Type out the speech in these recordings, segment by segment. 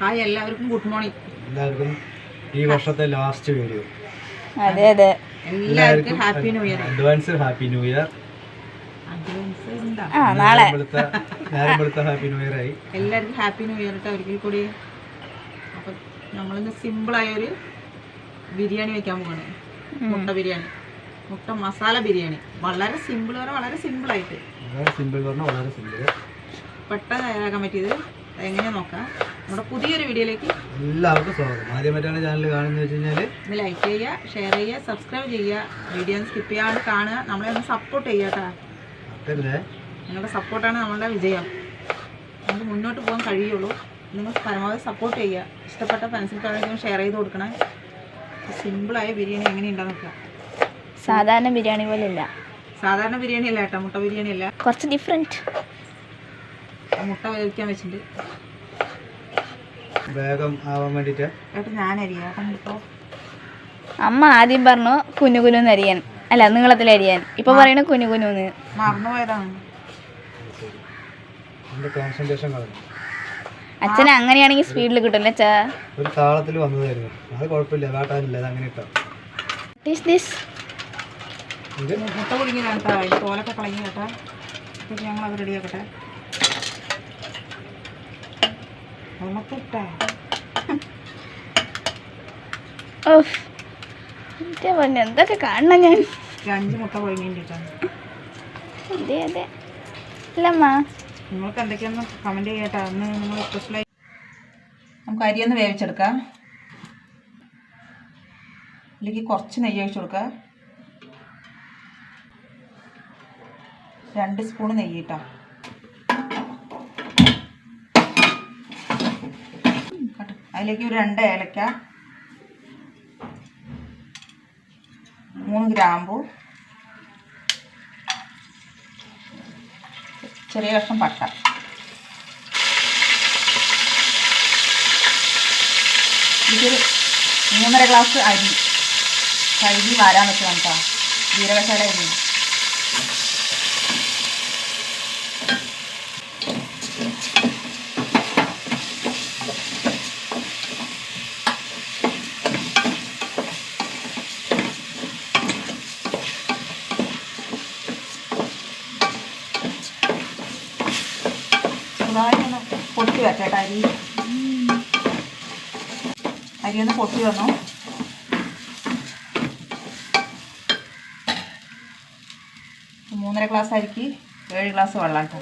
Hi എല്ലാവർക്കും good morning. എല്ലാവർക്കും ഈ വർഷത്തെ ലാസ്റ്റ് വീഡിയോ അതെ അതെ. എല്ലാവർക്കും happy new year advance happy new year advance ഉണ്ടാ ആ നാളെ. ഹാപ്പി ന്യൂ ഇയർ ആയി. എല്ലാവർക്കും ഹാപ്പി ന്യൂ ഇയർ കേട്ടോ ഒരിക്കൽ കൂടി. അപ്പം നമ്മളിന്ന് സിമ്പിളായ ഒരു ബിരിയാണി വെക്കാൻ പോവാണ്. മുട്ട ബിരിയാണി. മുട്ട മസാല ബിരിയാണി. വളരെ സിമ്പിൾ പറഞ്ഞാൽ വളരെ സിമ്പിളായിട്ട് വളരെ സിമ്പിൾ പറഞ്ഞാൽ വളരെ സിമ്പിൾ പെട്ടെന്ന് തയ്യാറാക്കാൻ പറ്റിയത് എങ്ങനെയാ നോക്കാം. നമ്മുടെ പുതിയൊരു വീഡിയോയിലേക്ക് എല്ലാവർക്കും സ്വാഗതം. ആദ്യമായിട്ടാണ് ചാനൽ കാണുന്നത് വെച്ച് കഴിഞ്ഞാൽ ഒന്ന് ലൈക്ക് ചെയ്യുക ഷെയർ ചെയ്യുക സബ്സ്ക്രൈബ് ചെയ്യുക. വീഡിയോ സ്കിപ്പ് ചെയ്യാണ്ട് കാണുക. നമ്മളെ ഒന്ന് സപ്പോർട്ട് ചെയ്യുക കേട്ടോ. നിങ്ങളുടെ സപ്പോർട്ടാണ് നമ്മളുടെ വിജയം. നമുക്ക് മുന്നോട്ട് പോകാൻ കഴിയുള്ളൂ. നിങ്ങൾ പരമാവധി സപ്പോർട്ട് ചെയ്യുക. ഇഷ്ടപ്പെട്ട ഫ്രണ്ട്സിൽ കളറിലും ഷെയർ ചെയ്ത് കൊടുക്കണേ. സിമ്പിളായ ബിരിയാണി എങ്ങനെയുണ്ടെന്ന് നോക്കുക സാധാരണ ബിരിയാണി പോലെ ഇല്ല സാധാരണ ബിരിയാണി അല്ല കേട്ടോ മുട്ട ബിരിയാണി അല്ല. കുറച്ച് ഡിഫറെന്റ് മുട്ട വേവിക്കാൻ വെച്ചിട്ടുണ്ട്. വേഗം ആവാൻ ഏട്ടൻ അമ്മ ആദ്യം പറഞ്ഞു കുഞ്ഞു കുഞ്ഞു അരിയാൻ. അല്ല നീളത്തിൽ അരിയാൻ. ഇപ്പൊ പറയണ കുഞ്ഞു കുഞ്ഞു മറന്നുപോയതാണ്. എന്റെ കോൺസെൻട്രേഷൻ കളഞ്ഞു അച്ഛൻ അങ്ങനെയാണെങ്കിൽ സ്പീഡിൽ കിട്ടില്ല അച്ഛാ? ഒരു താളത്തിൽ വന്നതായിരുന്നു. അത് കുഴപ്പമില്ല കാട്ടാനില്ല അത് അങ്ങനെ ഇട്ടോ ദിസ് ദിസ് മുട്ട പുഴുങ്ങിയതാണ് കേട്ടോ തോലൊക്കെ കളഞ്ഞു കേട്ടോ. ഞങ്ങൾ അത് റെഡിയാക്കട്ടെ പൊന്നെ എന്തൊക്കെ കാണണം ഞാൻ? അഞ്ച് മുട്ട പുഴുങ്ങിയിട്ടാണ് അതെ അതെ. അല്ലമ്മ നിങ്ങൾക്ക് എന്തൊക്കെയാണെന്ന് കമന്റ് ചെയ്യട്ടെ. അന്ന് നിങ്ങൾ സ്പെഷ്യലായി നമുക്ക് വേവിച്ചെടുക്കാം. ഇതിലേക്ക് കുറച്ച് നെയ്യ് ഒഴിച്ചു കൊടുക്കുക രണ്ട് സ്പൂൺ നെയ്യ് ഇട്ടാ. അതിലേക്ക് ഒരു രണ്ട് ഏലക്ക മൂന്ന് ഗ്രാമ്പു ചെറിയ കഷ്ണം പട്ട. ഇതൊരു മൂന്നര ഗ്ലാസ് അരി കഴുകി വാരാൻ പറ്റുമോ കേട്ടോ ജീരകശാല അരി ചെറുതായി ഒന്ന് പൊട്ടി വരട്ടെ അരി. അരി ഒന്ന് പൊട്ടി വന്നു. മൂന്നര ഗ്ലാസ് അരിക്ക് ഏഴ് ഗ്ലാസ് വെള്ളം കേട്ടോ.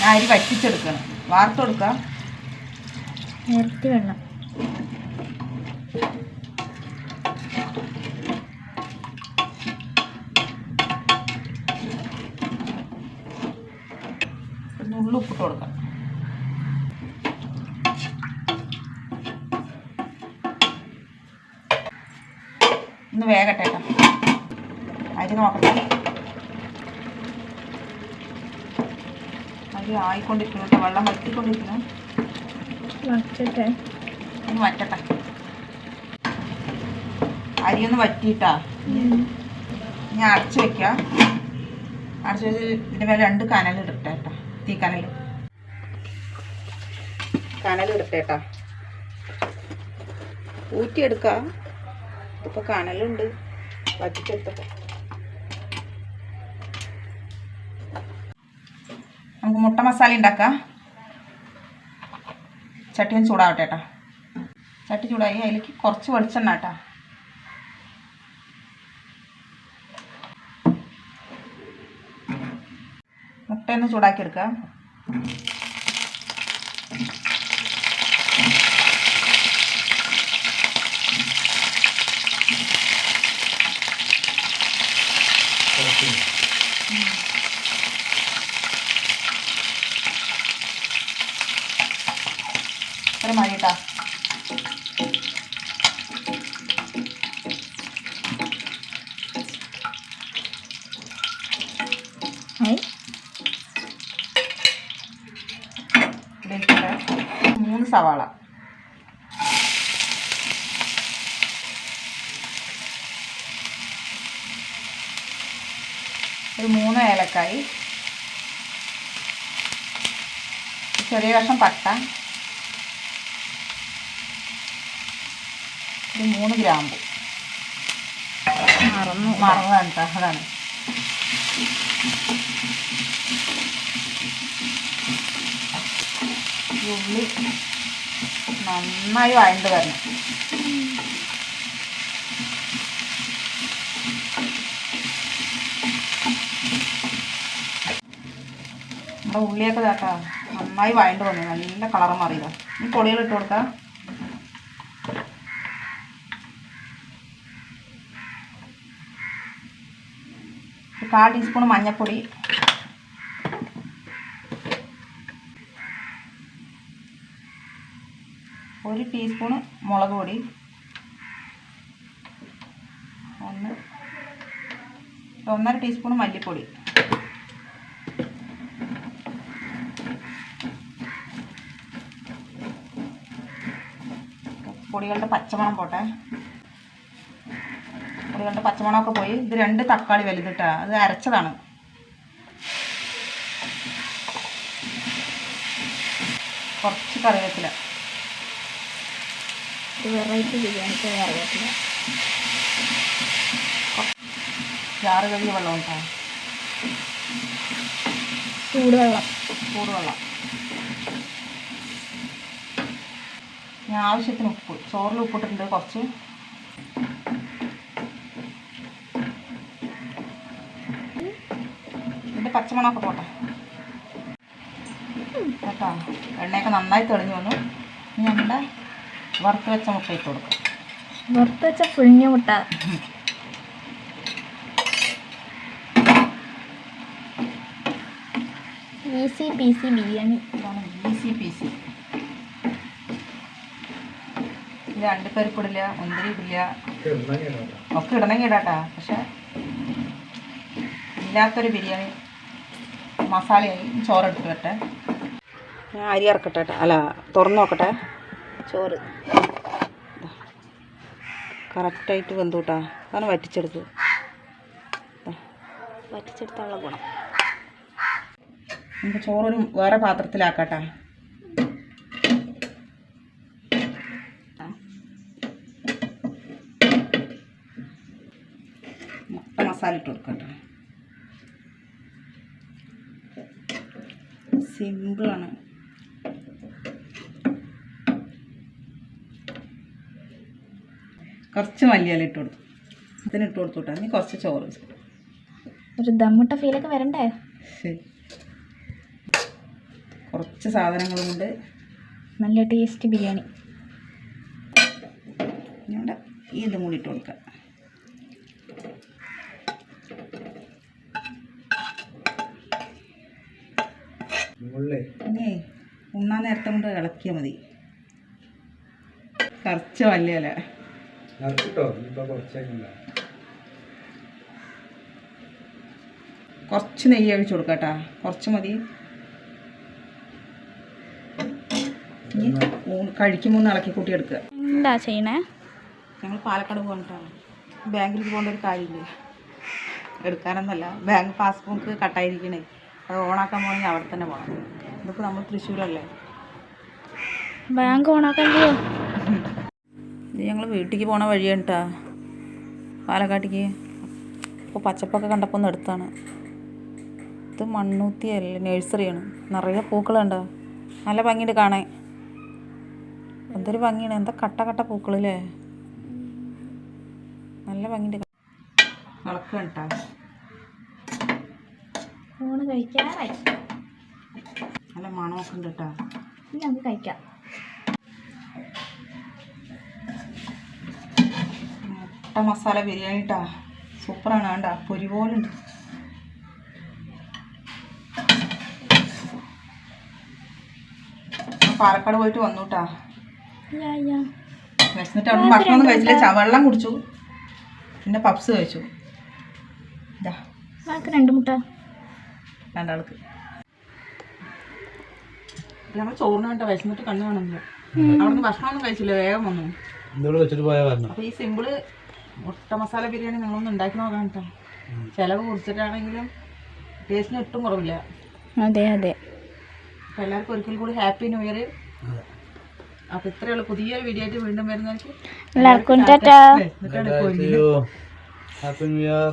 ഞാൻ അരി വറ്റിച്ചെടുക്കണം. വാർത്തെടുക്കാം. വെള്ളം. നുള്ളു ഉപ്പിട്ട് കൊടുക്കാം. ഒന്ന് വേഗട്ടെ കേട്ടോ അരി നോക്കട്ടെ. അരി ആയിക്കൊണ്ടിരിക്കുന്നു കേട്ടോ വെള്ളം വറ്റിക്കൊണ്ടിരിക്കുന്നു. വറ്റട്ടെ. ഒന്ന് വറ്റട്ടെ. അരി ഒന്ന് വറ്റിയിട്ടാ ഞാൻ അടച്ചു വെക്കാം. അടച്ചു വെച്ച് ഇതിന്റെ മേലെ രണ്ട് കനൽ ഇടട്ടെ കേട്ടോ തീ കനൽ. കനൽ കേട്ടോ ഊറ്റിയെടുക്കാം. ഇപ്പോൾ കനലുണ്ട്. വറ്റിച്ചെടുത്തപ്പോൾ നമുക്ക് മുട്ട മസാല ഉണ്ടാക്കാം. ചട്ടി ഒന്ന് ചൂടാവട്ടെ കേട്ടോ ചട്ടി ചൂടായി. അതിലേക്ക് കുറച്ച് വെളിച്ചെണ്ണ കേട്ടോ മുട്ടയൊന്ന് ചൂടാക്കി എടുക്കാം ഇത്ര മതി കേട്ടോ മൂന്ന് സവാള. ഒരു മൂന്ന് ഏലക്കായി. ചെറിയ കഷ്ണം പട്ട. ഒരു മൂന്ന് ഗ്രാമ്പു. മറന്നു. മറന്നു കേട്ടോ അതാണ്. ഉള്ളി നന്നായി വഴണ്ട് വരണം. നമ്മുടെ ഉള്ളിയൊക്കെ കേട്ടോ നന്നായി വഴണ്ട് വന്നു. നല്ല കളറ് മാറിയതാ. ഈ പൊടികൾ ഇട്ട് കൊടുക്കാം. കാൽ ടീസ്പൂൺ മഞ്ഞൾപ്പൊടി ഒരു ടീസ്പൂണ് മുളക് പൊടി. ഒന്ന് ഒന്നര ടീസ്പൂൺ മല്ലിപ്പൊടി. പൊടികളുടെ പച്ചമണം പോട്ടെ. പൊടികളുടെ പച്ചമണമൊക്കെ പോയി. ഇത് രണ്ട് തക്കാളി വലുതിട്ടാ. അത് അരച്ചതാണ്. കുറച്ച് കറിവേപ്പില. വെറൈറ്റി ബിരിയാണിക്ക് അറിയത്തില്ല. ചാറ് കഴുകിയ വെള്ളം ഉണ്ടോ? ചൂടുവെള്ളം. ചൂടുവെള്ളം. ഞാൻ ആവശ്യത്തിന് ഉപ്പ്. ചോറിൽ ഉപ്പിട്ടിട്ടുണ്ട് കുറച്ച്. ഇതിന്റെ പച്ചമണമൊക്കെ പോട്ടെ. കേട്ടോ? എണ്ണയൊക്കെ നന്നായി തെളിഞ്ഞു വന്നു. ഇനി നമ്മുടെ വറുത്ത് വെച്ച മുട്ട ഇട്ട് കൊടുക്കും. വറുത്ത് വെച്ച പുഴുങ്ങിയ മുട്ട. Easy peasy biryani. ഇതാണ് ഈസി പീസി. ഇത് അണ്ടിപ്പരിപ്പിടില്ല മുന്തിരി ഇടില്ല ഒക്കെ ഇടണമെങ്കിൽ ഇടാട്ടാ പക്ഷെ ഇല്ലാത്തൊരു ബിരിയാണി മസാലയായി ചോറെടുത്ത് വരട്ടെ ഞാൻ അരി ഇറക്കട്ടെ ട്ടാ. അല്ല തുറന്നു നോക്കട്ടെ. ചോറ്. കറക്റ്റായിട്ട് വെന്തൂട്ടാ. അതാണ് വറ്റിച്ചെടുത്ത് വറ്റിച്ചെടുത്തുള്ള ഗുണം. നമുക്ക് ചോറൊരു വേറെ പാത്രത്തിലാക്കട്ടെ. മുട്ട മസാല ഇട്ട് കൊടുക്കട്ടെ. സിമ്പിളാണ്. കുറച്ച് മല്ലിയില ഇട്ട് കൊടുത്തു. അതിന് ഇട്ട് കൊടുത്തുട്ടാ. നീ കുറച്ച് ചോറ് ഒരു ദമ്മുട്ട ഫീലൊക്കെ വരണ്ടേ? ശരി. കുറച്ച് സാധനങ്ങളും കൊണ്ട് നല്ല ടേസ്റ്റ് ബിരിയാണി. ഞങ്ങളുടെ ഈ ഇതും കൂടി ഇട്ട് കൊടുക്കാം. ഉണ്ണാ ഉണ്ണാൻ നേരത്തെ കൊണ്ട് ഇളക്കിയാൽ മതി. കറച്ച വല്യല ഇനിയിപ്പോൾ കുറച്ച് നെയ്യ് ഒഴിച്ചു കൊടുക്കട്ടാ. കുറച്ച് മതി. കഴിക്കുമ്പോൾ ഇളക്കി കൂട്ടി എടുക്കുക. എന്താ ചെയ്യണേ? ഞങ്ങൾ പാലക്കാട് പോകണ്ടാണ് ബാങ്കിൽ പോകേണ്ട ഒരു കാര്യമില്ലേ? എടുക്കാനൊന്നല്ല. ബാങ്ക് പാസ്ബുക്ക് കട്ടായിരിക്കണേ. അത് ഓണാക്കാൻ പോകണമെങ്കിൽ അവിടെ തന്നെ പോകണം. ഇതിപ്പോൾ നമ്മൾ തൃശ്ശൂരല്ലേ? ബാങ്ക് ഓണാക്കാൻ ചെയ്യോ ഇത് ഞങ്ങൾ വീട്ടിലേക്ക് പോണ വഴിയാണ് കേട്ടോ പാലക്കാട്ടേക്ക്. അപ്പോൾ പച്ചപ്പൊക്കെ കണ്ടപ്പോൾ ഒന്ന് എടുത്താണ്. ഇത് മണ്ണൂത്തി അല്ല നഴ്സറിയാണ്. നിറയെ പൂക്കളുണ്ടോ? നല്ല ഭംഗിയുണ്ട് കാണാൻ. എന്തൊരു ഭംഗിയാണ്. എന്താ കട്ട കട്ട പൂക്കളല്ലേ? നല്ല ഭംഗിയുണ്ട്. ഇളക്കാണ് കേട്ടാ ഊണ് കഴിക്കാറായി. നല്ല മണമൊക്കെ ഉണ്ട് കേട്ടാ നമുക്ക് കഴിക്കാം. മുട്ട മസാല ബിരിയാണി കേട്ടാ സൂപ്പറാണ് വേണ്ട പൊരി പോലുണ്ട്. പാലക്കാട് പോയിട്ട് വന്നു കേട്ടാ യാ, യാ. വിശന്നിട്ട് അവിടെ ഭക്ഷണമൊന്നും കഴിച്ചില്ല. വെള്ളം കുടിച്ചു. പിന്നെ പപ്സ് കഴിച്ചു. ഇതാ രണ്ട് മുട്ട. രണ്ടാൾക്ക്. ഞങ്ങൾ ചോറിന് വേണ്ട. വിശന്നിട്ട് കണ്ണു കാണുന്നില്ല. അവിടുന്ന് ഭക്ഷണമൊന്നും കഴിച്ചില്ല. വേഗം വന്നു. ഇന്നിവിടെ വെച്ചിട്ട് പോയാൽ വരണം. അപ്പൊ ഈ സിമ്പിൾ മുട്ട മസാല ബിരിയാണി നിങ്ങളൊന്ന് ഉണ്ടാക്കി നോക്കാൻ കേട്ടോ. ചിലവ് കുറിച്ചിട്ടാണെങ്കിലും ടേസ്റ്റിന് ഒട്ടും കുറവില്ല. അതെ അതെ. അപ്പോൾ എല്ലാവർക്കും ഒരിക്കൽ കൂടി ഹാപ്പി ന്യൂ ഇയർ അപ്പൊ ഇത്രയുള്ള പുതിയൊരു വീഡിയോ ആയിട്ട് വീണ്ടും വരുന്നവർക്ക് എല്ലാവർക്കും ടാറ്റാ. Happy new year